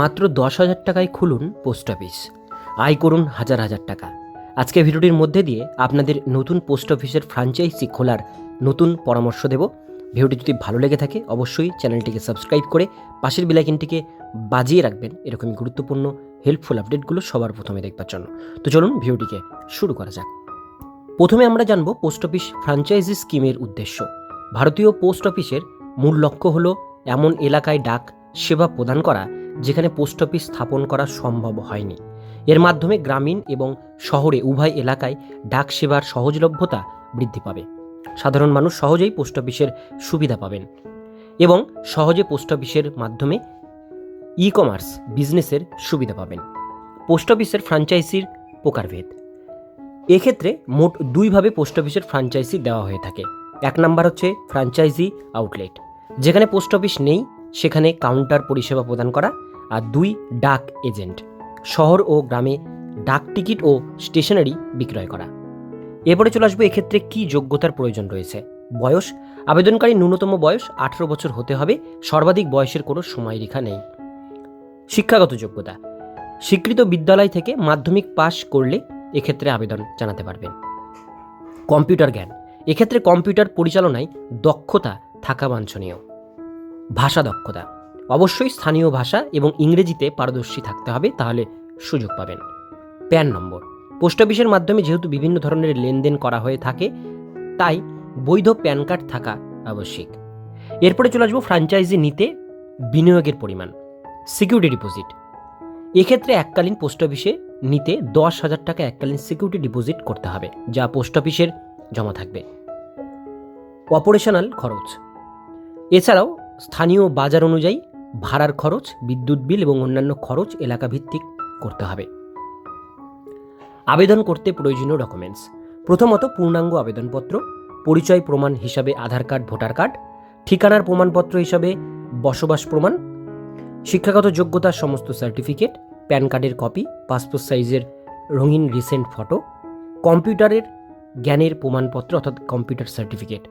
মাত্র দশ হাজার টাকায় খুলুন পোস্ট অফিস। আয় করুন হাজার হাজার টাকা। আজকে ভিডিওটির মধ্যে দিয়ে আপনাদের নতুন পোস্ট অফিসের ফ্র্যাঞ্চাইজি খোলার নতুন পরামর্শ দেব। ভিডিওটি যদি ভালো লেগে থাকে, অবশ্যই চ্যানেলটিকে সাবস্ক্রাইব করে পাশের বিলাইকিনটিকে বাজিয়ে রাখবেন। এরকমই গুরুত্বপূর্ণ হেল্পফুল আপডেটগুলো সবার প্রথমে দেখবার জন্য। তো চলুন ভিডিওটিকে শুরু করা যাক। প্রথমে আমরা জানব পোস্ট অফিস ফ্রাঞ্চাইজি স্কিমের উদ্দেশ্য। ভারতীয় পোস্ট অফিসের মূল লক্ষ্য হল এমন এলাকায় ডাক সেবা প্রদান করা যেখানে পোস্ট অফিস স্থাপন করা সম্ভব হয়নি। এর মাধ্যমে গ্রামীণ এবং শহরে উভয় এলাকায় ডাক সেবার সহজলভ্যতা বৃদ্ধি পাবে। সাধারণ মানুষ সহজেই পোস্ট অফিসের সুবিধা পাবেন এবং সহজে পোস্ট অফিসের মাধ্যমে ই কমার্স বিজনেসের সুবিধা পাবেন। পোস্ট অফিসের ফ্র্যাঞ্চাইজির প্রকারভেদ। এক্ষেত্রে মোট দুইভাবে পোস্ট অফিসের ফ্র্যাঞ্চাইজি দেওয়া হয়ে থাকে। এক নাম্বার হচ্ছে ফ্র্যাঞ্চাইজি আউটলেট, যেখানে পোস্ট অফিস নেই সেখানে কাউন্টার পরিষেবা প্রদান করা আর দুই ডাক এজেন্ট, শহর ও গ্রামে ডাক টিকিট ও স্টেশনারি বিক্রয় করা। এরপরে চলে আসব এক্ষেত্রে কী যোগ্যতার প্রয়োজন রয়েছে। বয়স? আবেদনকারী ন্যূনতম বয়স আঠেরো বছর হতে হবে, সর্বাধিক বয়সের কোনো সময়রেখা নেই। শিক্ষাগত যোগ্যতা? স্বীকৃত বিদ্যালয় থেকে মাধ্যমিক পাশ করলে এক্ষেত্রে আবেদন জানাতে পারবেন। কম্পিউটার জ্ঞান? এক্ষেত্রে কম্পিউটার পরিচালনায় দক্ষতা থাকা বাঞ্ছনীয়। ভাষা দক্ষতা। অবশ্যই স্থানীয় ভাষা এবং ইংরেজিতে পারদর্শী থাকতে হবে, তাহলে সুযোগ পাবেন। PAN number. পোস্ট অফিসের মাধ্যমে যেহেতু বিভিন্ন ধরনের লেনদেন করা হয়ে থাকে, তাই বৈধ প্যান কার্ড থাকা আবশ্যিক। এরপরে চলে আসব ফ্র্যাঞ্চাইজি নিতে বিনিয়োগের পরিমাণ, সিকিউরিটি ডিপোজিট। এক্ষেত্রে এককালীন পোস্ট অফিসে নিতে দশ হাজার টাকা এককালীন সিকিউরিটি ডিপোজিট করতে হবে, যা পোস্ট অফিসের জমা থাকবে। অপারেশনাল খরচ। এছাড়াও স্থানীয় বাজার অনুযায়ী ভাড়ার খরচ, বিদ্যুৎ বিল এবং অন্যান্য খরচ এলাকা ভিত্তিক করতে হবে। আবেদন করতে প্রয়োজনীয় ডকুমেন্টস। প্রথমত পূর্ণাঙ্গ আবেদনপত্র, পরিচয় প্রমাণ হিসাবে আধার কার্ড, ভোটার কার্ড, ঠিকানার প্রমাণপত্র হিসাবে বসবাস প্রমাণ, শিক্ষাগত যোগ্যতার সমস্ত সার্টিফিকেট, প্যান কার্ডের কপি, পাসপোর্ট সাইজের রঙিন রিসেন্ট ফটো, কম্পিউটারের জ্ঞানের প্রমাণপত্র অর্থাৎ কম্পিউটার সার্টিফিকেট।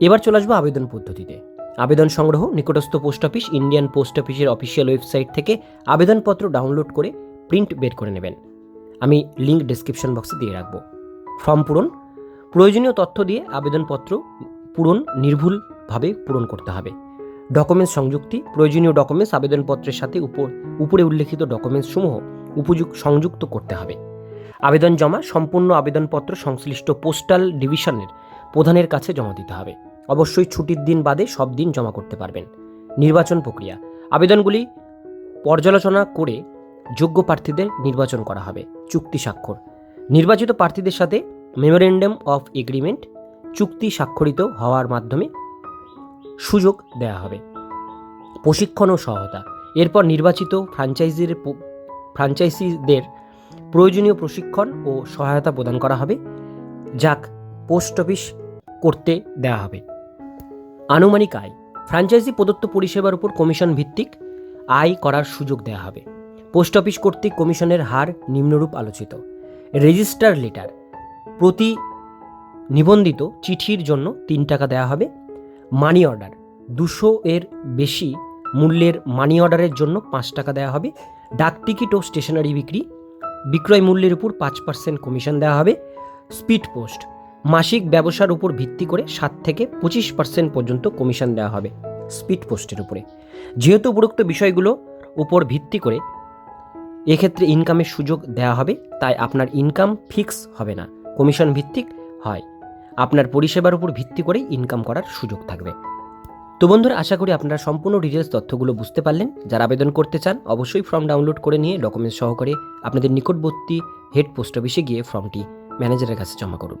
এবার চলে আসব আবেদন পদ্ধতিতে। আবেদন সংগ্রহ নিকটস্থ পোস্ট অফিস, ইন্ডিয়ান পোস্ট অফিসের অফিসিয়াল ওয়েবসাইট থেকে আবেদনপত্র ডাউনলোড করে প্রিন্ট বের করে নেবেন। আমি লিঙ্ক ডিসক্রিপশন বক্সে দিয়ে রাখব। ফর্ম পূরণ। প্রয়োজনীয় তথ্য দিয়ে আবেদনপত্র পূরণ নির্ভুলভাবে পূরণ করতে হবে। ডকুমেন্টস সংযুক্তি। প্রয়োজনীয় ডকুমেন্টস আবেদনপত্রের সাথে উপর, উপরে উল্লেখিত ডকুমেন্টস সমূহ উপযুক্ত, সংযুক্ত করতে হবে। আবেদন জমা, সম্পূর্ণ আবেদনপত্র সংশ্লিষ্ট পোস্টাল ডিভিশনের প্রধানের কাছে জমা দিতে হবে। অবশ্যই ছুটির দিন বাদে সব দিন জমা করতে পারবেন। নির্বাচন প্রক্রিয়া। আবেদনগুলি পর্যালোচনা করে যোগ্য প্রার্থীদের নির্বাচন করা হবে। চুক্তি স্বাক্ষর। নির্বাচিত প্রার্থীদের সাথে মেমোরেন্ডাম অফ এগ্রিমেন্ট চুক্তি স্বাক্ষরিত হওয়ার মাধ্যমে সুযোগ দেওয়া হবে। প্রশিক্ষণ ও সহায়তা। এরপর নির্বাচিত ফ্র্যাঞ্চাইজির প- ফ্র্যাঞ্চাইজিদের প্রয়োজনীয় প্রশিক্ষণ ও সহায়তা প্রদান করা হবে, যাক পোস্ট অফিস করতে দেওয়া হবে। আনুমানিক আয়, ফ্র্যাঞ্চাইজি প্রদত্ত পরিষেবার উপর কমিশন ভিত্তিক আয় করার সুযোগ দেওয়া হবে। পোস্ট অফিস কর্তৃক কমিশনের হার নিম্নরূপ আলোচিত। রেজিস্টার লেটার, প্রতি নিবন্ধিত চিঠির জন্য তিন টাকা দেওয়া হবে। মানি অর্ডার, দুশো এর বেশি মূল্যের মানি অর্ডারের জন্য পাঁচ টাকা দেওয়া হবে। ডাক টিকিট ও স্টেশনারি বিক্রি, বিক্রয় মূল্যের উপর পাঁচ পার্সেন্ট কমিশন দেওয়া হবে। স্পিড পোস্ট মাসিক ব্যবসার উপর ভিত্তি করে সাত থেকে পঁচিশ পার্সেন্ট পর্যন্ত কমিশন দেওয়া হবে স্পিড পোস্টের উপরে। যেহেতু উপরোক্ত বিষয়গুলো উপর ভিত্তি করে এক্ষেত্রে ইনকামের সুযোগ দেওয়া হবে, তাই আপনার ইনকাম ফিক্স হবে না, কমিশন ভিত্তিক হয়। আপনার পরিষেবার উপর ভিত্তি করেই ইনকাম করার সুযোগ থাকবে। তো বন্ধুরা, আশা করি আপনারা সম্পূর্ণ ডিটেলস তথ্যগুলো বুঝতে পারলেন। যারা আবেদন করতে চান, অবশ্যই ফর্ম ডাউনলোড করে নিয়ে ডকুমেন্টস সহকারে আপনাদের নিকটবর্তী হেড পোস্ট অফিসে গিয়ে ফর্মটি ম্যানেজারের কাছে জমা করুন।